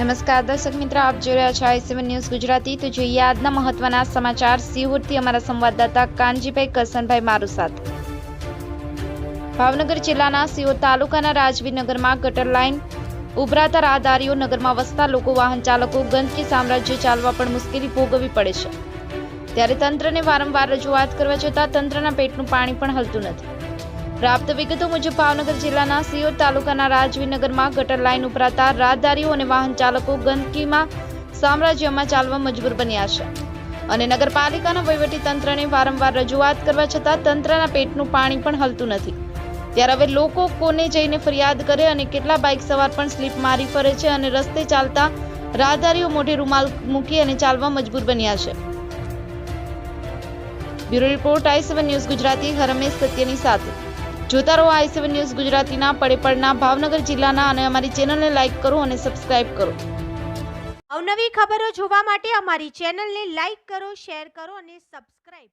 નમસ્કાર, દર્શક મિત્રો, આપ જોઈ રહ્યા છો આઈસીવન ન્યૂઝ ગુજરાતી. તો જોઈએ આજના મહત્વના સમાચાર. સિહોરથી અમારા સંવાદદાતા કાનજીભાઈ કરસનભાઈ મારું સાથ. ભાવનગર જિલ્લાના સિહોર તાલુકાના રાજવીનગરમાં ગટર લાઇન ઉભરાતા રાહદારીઓ નગરમાં વસતા લોકો, વાહન ચાલકો ગંદકી સામ્રાજ્ય ચાલવા પણ મુશ્કેલી ભોગવવી પડે છે. ત્યારે તંત્રને વારંવાર રજૂઆત કરવા છતાં તંત્રના પેટનું પાણી પણ હલતું નથી. પ્રાપ્ત વિગતો મુજબ ભાવનગર જિલ્લાના સિયોર તાલુકાના રાજવીનગરમાં ગટર લાઇન ઉપરાતા રાહદારીઓ અને વાહન ચાલકો ગંદકીમાં સામ્રાજ્યમાં ચાલવા મજબૂર બન્યા છે. અને નગરપાલિકાના વહીવટી તંત્રને વારંવાર રજૂઆત કરવા છતાં તંત્રના પેટનું પાણી પણ હલતું નથી. ત્યારે હવે લોકો કોને જઈને ફરિયાદ કરે અને કેટલા બાઇક સવાર પણ સ્લીપ મારી ફરે છે અને રસ્તે ચાલતા રાહદારીઓ મોઢે રૂમાલ મૂકી અને ચાલવા મજબૂર બન્યા છે. Bureau report I seven news Gujarati, Harmesh સત્યની સાથે. જોતા રહો આઈ સેવન ન્યૂઝ ગુજરાતીના પડે પડના ભાવનગર જિલ્લાના અને અમારી ચેનલને લાઇક કરો અને સબસ્ક્રાઇબ કરો. અવનવી ખબરો જોવા માટે અમારી ચેનલને લાઈક કરો, શેર કરો અને સબસ્ક્રાઇબ